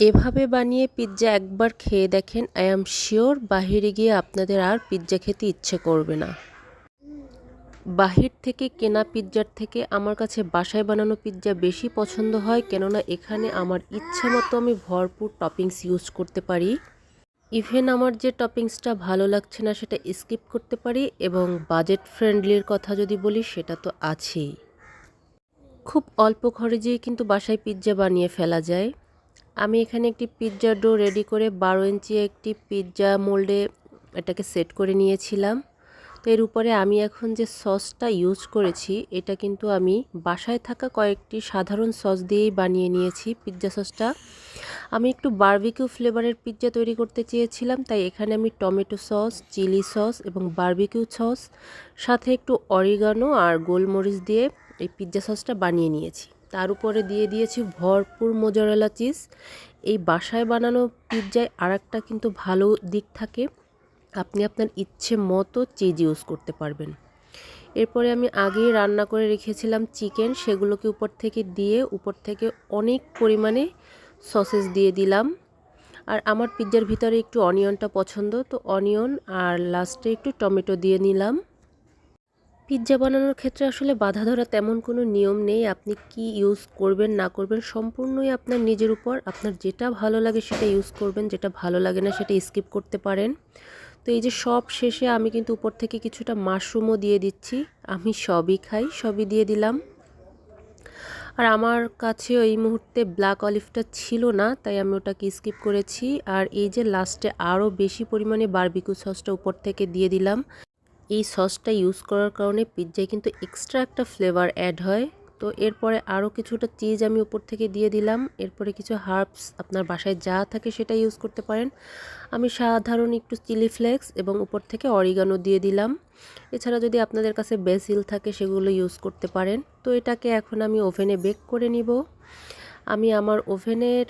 এভাবে বানিয়ে পিৎজা একবার খেয়ে দেখেন, আই অ্যাম শিওর বাহিরে গিয়ে আপনাদের আর পিৎজা খেতে ইচ্ছে করবে না। বাহির থেকে কেনা পিৎজার থেকে আমার কাছে বাসায় বানানো পিৎজা বেশি পছন্দ হয়, কেননা এখানে আমার ইচ্ছা মতো আমি ভরপুর টপিংস ইউজ করতে পারি। ইভেন আমার যে টপিংসটা ভালো লাগছে না সেটা স্কিপ করতে পারি এবং বাজেট ফ্রেন্ডলির কথা যদি বলি সেটা তো আছেই। খুব অল্প খরচেই কিন্তু বাসায় পিৎজা বানিয়ে ফেলা যায়। আমি এখানে একটি পিৎজা ডো রেডি করে বারো ইঞ্চি একটি পিৎজা মোল্ডে এটাকে সেট করে নিয়েছিলাম। তো এর উপরে আমি এখন যে সসটা ইউজ করেছি, এটা কিন্তু আমি বাসায় থাকা কয়েকটি সাধারণ সস দিয়েই বানিয়ে নিয়েছি পিৎজা সসটা। আমি একটু বার্বিকিউ ফ্লেভারের পিৎজা তৈরি করতে চেয়েছিলাম, তাই এখানে আমি টমেটো সস, চিলি সস এবং বার্বিকিউ সস, সাথে একটু অরিগানো আর গোলমরিচ দিয়ে এই পিৎজা সসটা বানিয়ে নিয়েছি। তার উপরে দিয়ে দিয়েছি ভরপুর মোজারেলা চিজ এই বাসায় বানানো পিৎজায় আর একটা কিন্তু ভালো দিক থাকে। আপনি আপনার ইচ্ছে মতো চিজ ইউজ করতে পারবেন। এরপরে আমি আগেই রান্না করে রেখেছিলাম চিকেন সেগুলোকে উপর থেকে দিয়ে উপর থেকে অনেক পরিমাণে সসেস দিয়ে দিলাম। আর আমার পিৎজার ভিতরে একটু অনিয়নটা পছন্দ, তো অনিয়ন আর লাস্টে একটু টমেটো দিয়ে নিলাম। পিৎজা বানানোর ক্ষেত্রে আসলে বাধা ধরা তেমন কোনো নিয়ম নেই। আপনি কি ইউজ করবেন, না করবেন সম্পূর্ণই আপনার নিজের উপর। আপনার যেটা ভালো লাগে সেটা ইউজ করবেন, যেটা ভালো লাগে না সেটা স্কিপ করতে পারেন। তো এই যে সব শেষে আমি কিন্তু উপর থেকে কিছুটা মাশরুমও দিয়ে দিচ্ছি। আমি সবই খাই, সবই দিয়ে দিলাম। আর আমার কাছে এই মুহূর্তে ব্ল্যাক অলিভটা ছিল না, তাই আমি ওটাকে স্কিপ করেছি। আর এই যে লাস্টে আরও বেশি পরিমাণে বারবিকু সসটা উপর থেকে দিয়ে দিলাম। এই সসটা ইউজ করার কারণে পিৎজায় কিন্তু এক্সট্রা একটা ফ্লেভার অ্যাড হয়। তো এরপরে আরও কিছুটা চিজ আমি উপর থেকে দিয়ে দিলাম। এরপরে কিছু হার্বস আপনার বাসায় যা থাকে সেটা ইউজ করতে পারেন। আমি সাধারণ একটু চিলি ফ্লেক্স এবং উপর থেকে অরিগানো দিয়ে দিলাম। এছাড়া যদি আপনাদের কাছে বেসিল থাকে সেগুলো ইউজ করতে পারেন। তো এটাকে এখন আমি ওভেনে বেক করে নিব। আমি আমার ওভেনের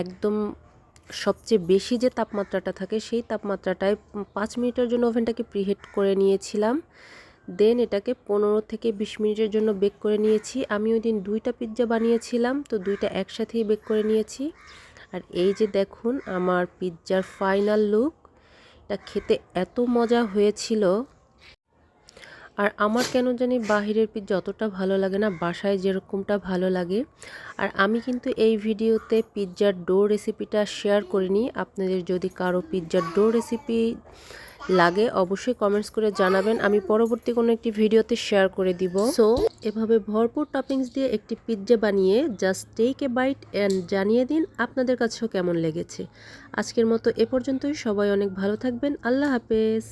একদম সবচেয়ে বেশি যে তাপমাত্রাটা থাকে, সেই তাপমাত্রাটায় পাঁচ মিনিটের জন্য ওভেনটাকে প্রিহিট করে নিয়েছিলাম। দেন এটাকে পনেরো থেকে বিশ মিনিটের জন্য বেক করে নিয়েছি। আমি ওই দিন দুইটা পিৎজা বানিয়েছিলাম, তো দুইটা একসাথেই বেক করে নিয়েছি। আর এই যে দেখুন, আমার পিৎজার ফাইনাল লুক এটা খেতে এত মজা হয়েছিল। আর আমার কেন জানি বাহিরের পিৎজা যতটা ভালো লাগে না, বাসায় যেরকমটা ভালো লাগে। আর আমি কিন্তু এই ভিডিওতে পিৎজার ডো রেসিপিটা শেয়ার করিনি। আপনাদের যদি কারও পিৎজার ডো রেসিপি লাগে, অবশ্যই কমেন্টস করে জানাবেন। আমি পরবর্তী কোনো একটি ভিডিওতে শেয়ার করে দিব। সো এভাবে ভরপুর টপিংস দিয়ে একটি পিৎজা বানিয়ে just take a bite and জানিয়ে দিন আপনাদের কাছেও কেমন লেগেছে। আজকের মতো এ পর্যন্তই। সবাই অনেক ভালো থাকবেন। আল্লাহ হাফেজ।